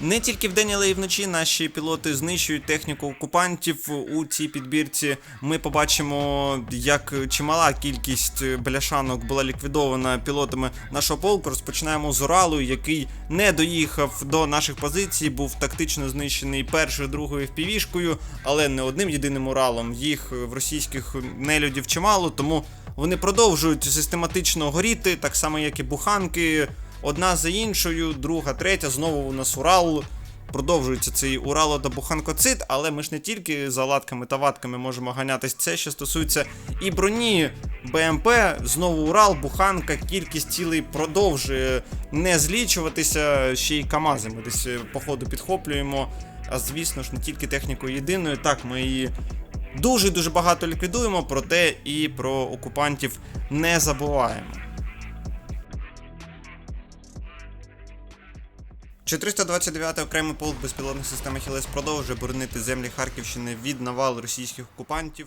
Не тільки вдень, але й вночі наші пілоти знищують техніку окупантів у цій підбірці. Ми побачимо, як чимала кількість бляшанок була ліквідована пілотами нашого полку. Розпочинаємо з Уралу, який не доїхав до наших позицій, був тактично знищений першою, другою впівішкою, але не одним єдиним Уралом. Їх в російських нелюдів чимало, тому вони продовжують систематично горіти, так само як і буханки. Одна за іншою, друга, третя, знову у нас Урал. Продовжується цей Урало та Буханкоцит, але ми ж не тільки за латками та ватками можемо ганятись. Це ще стосується і броні БМП. Знову Урал, Буханка, кількість цілей продовжує не злічуватися. Ще й КАМАЗи ми десь е, по ходу підхоплюємо. А звісно ж, не тільки технікою єдиною. Так, ми її дуже дуже багато ліквідуємо, проте і про окупантів не забуваємо. 429 окремий полк безпілотних систем Ахілес продовжує боронити землі Харківщини від навал російських окупантів.